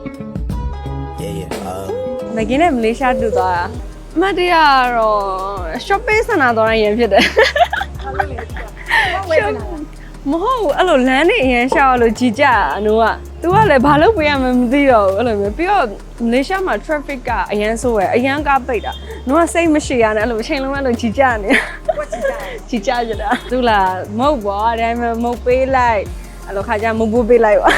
Yeah, yeah. Um, မကင်းနဲ့မလေးရှားတူသွားတာအမတ်တရကတော့ shopping center သွားရင်ဖြစ်တယ်မဟုတ်ဘူးအဲ့လိုလမ်းနေအရင်ရှာလို့ကြည်ကြအနိုးက तू ကလည်းဘာလို့ပေးရမှန်းမသိတော့ဘူးအဲ့လိုမျိုးပြီးတော့မလေးရှားမှာ traffic ကအရန်ဆိုးရယ်အရန်ကားပိတ်တာနိုးကစိတ်မရှိရနဲ့အဲ့လိုအချိန်လုံးအဲ့လိုကြည်ကြနေကြည်ကြကြတာသူလားမဟုတ်ပါဒါပေမဲ့မဟုတ်ပေးလိုက်အဲ့လိုခါကျမဟုတ်ပေးလိုက်ပါ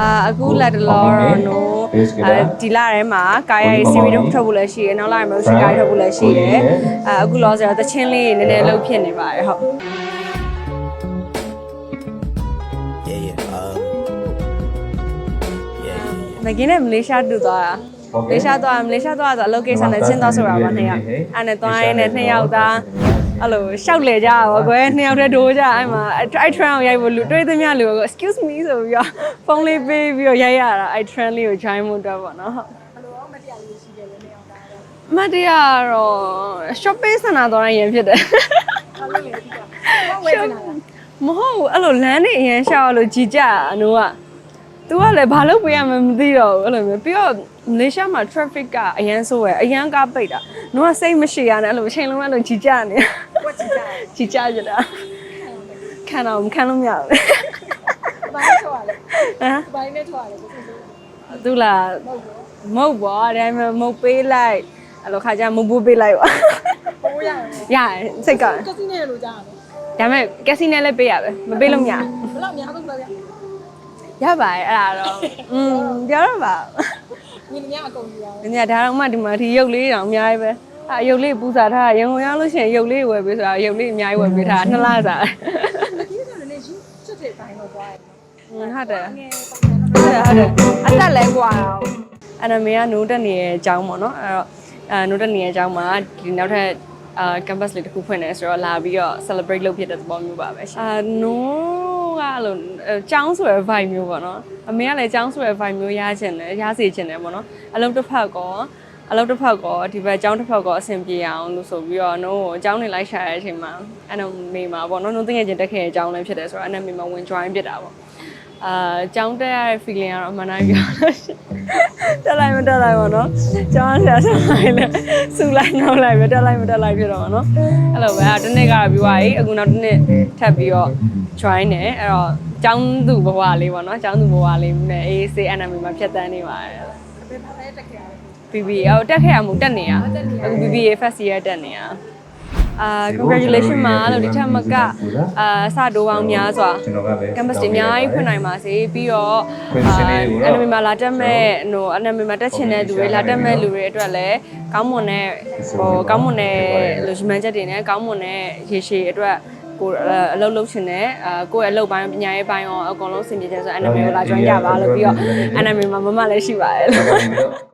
အာအခုလက်တလောတော့နို့အဲဒီလထဲမှာကာယရေး series ထုတ်ထုတ်ဖို့လည်းရှိရယ်နောက်လာရင် motion ကာယထုတ်ဖို့လည်းရှိရယ်အာအခုလောဆယ်တော့တချင်းလေးနည်းနည်းလှုပ်ဖြစ်နေပါတယ်ဟုတ် yeah, yeah. Um, yeah, yeah, yeah. မကင်းနဲ့မလေးရှားတူသွားတာမလေးရှားသွားမလေးရှားသွားဆိုအလုပ်ကိစ္စနဲ့ချင်းသွားဆိုတာပါနှစ်ယောက်အဲ့နဲ့သွားရင်းနဲ့နှစ်ယောက်သား အဲ့လိုရှောက်လေကြရောကွယ်နှစ်ယောက်တည်းဒိုးကြအဲ့မှာအဲ့ trend ကိုရိုက်ဖို့လူတွေးသမျှလူကို excuse me ဆိုပြီးတော့ဖုန်းလေးပေးပြီးတော့ရိုက်ရတာအဲ့ trend လေးကို join မှုတော့ပေါ့နော်ဟုတ်မတရားတော့ shopping center သွားရင်ဖြစ်တယ်မဟုတ်ဘူးအဲ့လိုလမ်းနေအရင်ရှာလို့ကြည်ကြအနိုးက तू ကလည်းဘာလို့ပေးရမှန်းမသိတော့ဘူးအဲ့လိုမျိုးပြီးတော့မလေးရှားမှာ traffic ကအရန်ဆိုးရယ်အရန်ကားပိတ်တာ။နိုးကစိတ်မရှိရနဲ့အဲ့လိုအချိန်လုံးအဲ့လိုကြည်ကြနေ။ကွက်ကြည်ကြ။ကြည်ကြကြတာ။ခံတော့မခံလို့မရဘူး။ဘိုင်းထွက်ရလဲဟမ်ဘိုင်းနဲ့ထွက်ရလဲကိုယ်ကိုသူလားမဟုတ်ပါဒါပေမဲ့မဟုတ်ပေးလိုက်အဲ့လိုခါကျမဟုတ်ဘူးပေးလိုက်ပါပိုးရတယ်။ရစိတ်ကကစီနဲ့လိုကြားရတယ်ဒါပေမဲ့ကက်စီနဲ့လည်းပေးရပဲမပေးလို့မရဘယ်လောက်များဆုံးလဲဗျ ရပါတယ်အဲ့ဒါတော့อืมပြောတော့ပါ ညီညီအကုန်ယူရအောင် ။ညဒါတော့မှဒီမှာဒီရုပ်လေးတောင်အများကြီးပဲ။အဲရုပ်လေးပူစားထားရံကုန်ရောက်လို့ရှိရင်ရုပ်လေးဝယ်ပေးဆိုတာရုပ်လေးအများကြီးဝယ်ပေးထားနှစ်လစာ ဒီကလည်းလည်းယူချစ်တဲ့ဘိုင်းတော့သွားရတယ် ။ဟုတ်တယ် ငယ် ။ဟုတ်တယ်ဟုတ်တယ်။အသက်လဲกว่าတော့။အဲ့ဒါမေကနိုးတက်နေရဲ့အကြောင်းပေါ့နော်။အဲ့တော့အဲနိုးတက်နေရဲ့အကြောင်းမှာဒီနောက်ထပ်အာ campus လေးတစ်ခုဖွင့်နေဆိုတော့လာပြီးတော့ celebrate လုပ်ဖြစ်တဲ့သဘောမျိုးပါပဲ။အာနိုး ကအဲ့လိုအဲကျောင်းဆိုရယ် vibe မျိုးပေါ့နော်။အမေကလည်းကျောင်းဆိုရယ် vibe မျိုးရချင်တယ်ရစေချင်တယ်ပေါ့နော်။အလုံးတစ်ဖက်ကောအလုပ်တစ်ဖက်ကောဒီဘက်ကျောင်းတစ်ဖက်ကောအဆင်ပြေအောင်လို့ဆိုပြီးတော့နိုးကိုကျောင်းနေလိုက်ရှာတဲ့အချိန်မှာအဲ့တော့မေမှာပေါ့နော်နိုးသိငယ်ချင်းတက်ခဲ့တဲ့အကြောင်းလည်းဖြစ်တယ်ဆိုတော့အဲ့နဲ့မေမှာဝင် join ဖြစ်တာပေါ့အာကျောင်းတက်ရတဲ့ feeling ကတော့အမှန်တိုင်းပြောလို့ရှိရင် တက်လိုက်မတက်လိုက်ပေါ့နော်ကျောင်းဆရာဆက်လိုက်လဲစူလိုက်နောက်လိုက်ပဲတက်လိုက်မတက်လိုက်ဖြစ်တော့ပေါ့နော်အဲ့လိုပဲအဲ့ဒီနေ့ကတော့ပြီးသွားပြီအခုနောက်တစ်နေ့ထပ်ပြီးတော့ join နေအဲ့တော့ကျောင်းသူဘဝလေးပေါ့နော်ကျောင်းသူဘဝလေးနဲ့ AC enemy မှာဖြတ်တန်းနေပါတယ်ဘယ်မှာလဲတက်ခဲ့ရလဲ BBA အော်တက်ခဲ့ရမှုတက်နေရအခု BBA first year တက်နေရ အာ congratulation မှာလို့ဒီထက်မကအာစတိုးပေါင်းများစွာကျွန်တော်ကပဲ campus တွေအများကြီးဖွင့်နိုင်ပါစေပြီးတော့ဖွင့်စင်လေးကိုတော့ anime မှာလာတက်မဲ့ဟို anime မှာတက်ချင်တဲ့လူတွေလာတက်မဲ့လူတွေအတွက်လည်းကောင်းမွန်တဲ့ဟိုကောင်းမွန်တဲ့လူရှိမှန်းချက်တွေနဲ့ကောင်းမွန်တဲ့ရေရှည်အတွက်ကိုယ်အလုပ်လုပ်ချင်တယ်အာကိုယ့်ရဲ့အလုပ်ပိုင်းပညာရေးပိုင်းရောအကုန်လုံးအဆင်ပြေတယ်ဆိုတော့ anime ကိုလာ join ကြပါလို့ပြီးတော့ anime မှာမမလည်းရှိပါတယ်လို့ကျွန်တော်ကနေပြီးတော့